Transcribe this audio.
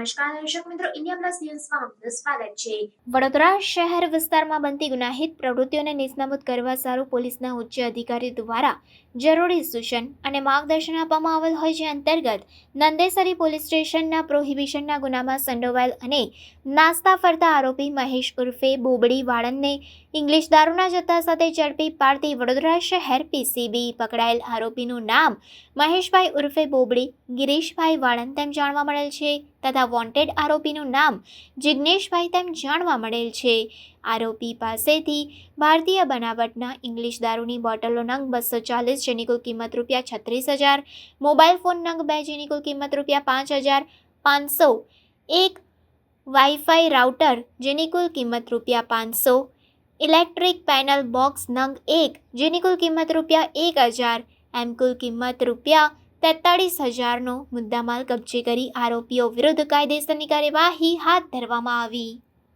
નમસ્કાર દર્શક મિત્રો ઇન્ડિયા પ્લસ ન્યૂઝમાં સ્વાગત છે. વડોદરા શહેર વિસ્તારમાં બનતી ગુનાહિત પ્રવૃત્તિઓને નિષ્ણાબૂદ કરવા સારું પોલીસના ઉચ્ચ અધિકારી દ્વારા જરૂરી સૂચન અને માર્ગદર્શન આપવામાં આવેલ હોય જે અંતર્ગત નંદેસરી પોલીસ સ્ટેશનના પ્રોહિબિશનના ગુનામાં સંડોવાયેલ અને નાસ્તા ફરતા આરોપી મહેશ ઉર્ફે બોબડી વાળંદને ઇંગ્લિશ દારૂના જથ્થા સાથે ઝડપી પાડતી વડોદરા શહેર પીસીબી પકડાયેલ આરોપીનું નામ મહેશભાઈ ઉર્ફે બોબડી, ગિરીશભાઈ વાળંદ તેમ જાણવા મળેલ છે. તથા વોન્ટેડ આરોપીનું નામ જિજ્ઞેશભાઈ તેમ જાણવા મળેલ છે. આરોપી પાસેથી ભારતીય બનાવટના ઇંગ્લિશ દારૂની બોટલો નંગ બસો ચાલીસ જેની કુલ કિંમત રૂપિયા છત્રીસ હજાર, મોબાઈલ ફોન નંગ બે જેની કુલ કિંમત રૂપિયા પાંચ હજાર પાંચસો, એક વાઈફાઈ રાઉટર જેની કુલ કિંમત રૂપિયા પાંચસો, ઇલેક્ટ્રિક પેનલ બોક્સ નંગ એક જેની કુલ કિંમત રૂપિયા એક હજાર, એમ કુલ કિંમત રૂપિયા તેતાળીસ હજારનો મુદ્દામાલ કબજે કરી આરોપીઓ વિરુદ્ધ કાયદેસરની કાર્યવાહી હાથ ધરવામાં આવી.